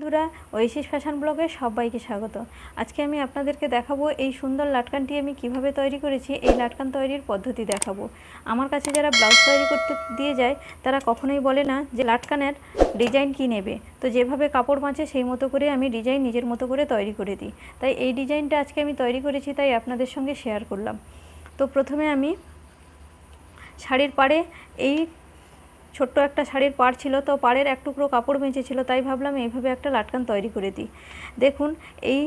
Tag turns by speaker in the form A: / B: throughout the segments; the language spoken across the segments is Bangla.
A: বন্ধুরা ওয়েসিস ফ্যাশন ব্লগে সবাইকে স্বাগত। আজকে আমি আপনাদেরকে দেখাবো এই সুন্দর লাটকানটি আমি কীভাবে তৈরি করেছি, এই লাটকান তৈরির পদ্ধতি দেখাবো। আমার কাছে যারা ব্লাউজ তৈরি করতে দিয়ে যায়, তারা কখনোই বলে না যে লাটকানের ডিজাইন কি নেবে। তো যেভাবে কাপড় বাঁচে, সেই মতো করে আমি ডিজাইন নিজের মতো করে তৈরি করে দিই। তাই এই ডিজাইনটা আজকে আমি তৈরি করেছি, তাই আপনাদের সঙ্গে শেয়ার করলাম। তো প্রথমে আমি শাড়ির পাড়ে এই ছোট্ট একটা শাড়ির পাড় ছিল তো পাড়ের এক টুকরো কাপড় বেঁচে ছিল তাই ভাবলাম এইভাবে একটা লাটকান তৈরি করে দিই। দেখুন, এই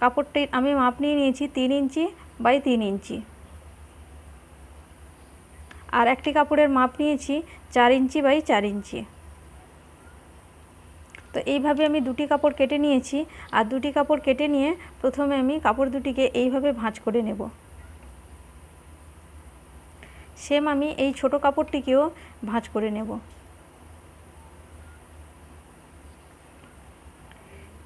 A: কাপড়টি আমি মাপ নিয়ে নিয়েছি তিন ইঞ্চি বাই তিন ইঞ্চি। আর একটি কাপড়ের মাপ নিয়েছি চার ইঞ্চি বাই চার ইঞ্চি। তো এইভাবে আমি দুটি কাপড় কেটে নিয়েছি, আর দুটি কাপড় কেটে নিয়ে প্রথমে আমি কাপড় দুটিকে এইভাবে ভাঁজ করে নেব। সেম আমি এই ছোট কাপড়টিকেও ভাঁজ করে নেব।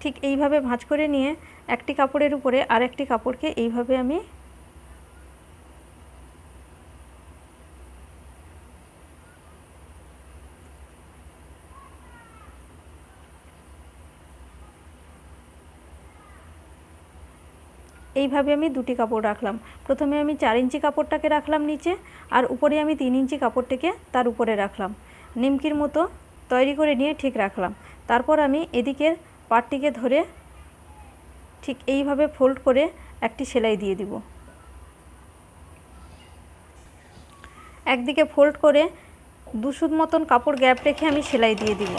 A: ঠিক এইভাবে ভাঁজ করে নিয়ে একটি কাপড়ের উপরে আরেকটি কাপড়কে এইভাবে আমি এইভাবে আমি দুটি কাপড় রাখলাম। প্রথমে আমি চার ইঞ্চি কাপড়টাকে রাখলাম নিচে আর উপরে আমি তিন ইঞ্চি কাপড়টাকে তার উপরে রাখলাম। নিমকির মতো তৈরি করে নিয়ে ঠিক রাখলাম। তারপর আমি এদিকের পাটটিকে ধরে ঠিক এইভাবে ফোল্ড করে একটি সেলাই দিয়ে দিব। একদিকে ফোল্ড করে দুশুদ মতন কাপড় গ্যাপ রেখে আমি সেলাই দিয়ে দিব।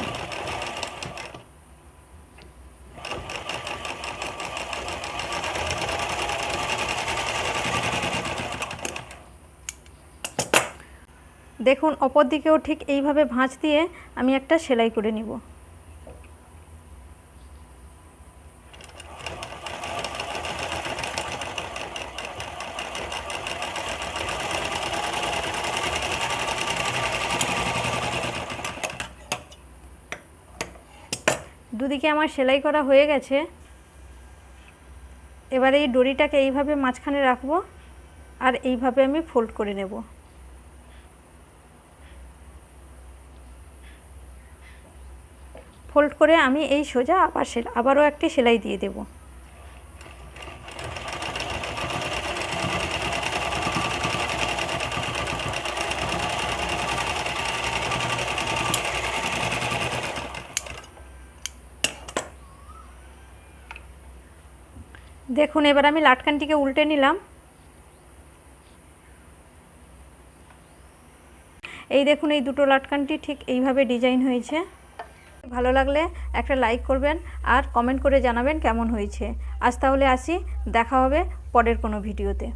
A: দেখুন, অপর দিকেও ঠিক এইভাবে ভাঁজ দিয়ে আমি একটা সেলাই করে নিব। দুদিকে আমার সেলাই করা হয়ে গেছে। এবার এই দড়িটাকে এইভাবে মাঝখানে রাখব আর এইভাবে আমি ফোল্ড করে নেব। ফোল্ড করে আমি এই সোজা আবার আবারও একটি সেলাই দিয়ে দেব। দেখুন, এবার আমি লাটকানটিকে উল্টে নিলাম। এই দেখুন, এই দুটো লাটকানটি ঠিক এইভাবে ডিজাইন হয়েছে। ভালো লাগলে একটা লাইক করবেন আর কমেন্ট করে জানাবেন কেমন হয়েছে। আজ তাহলে আসি, দেখা হবে পরের কোনো ভিডিওতে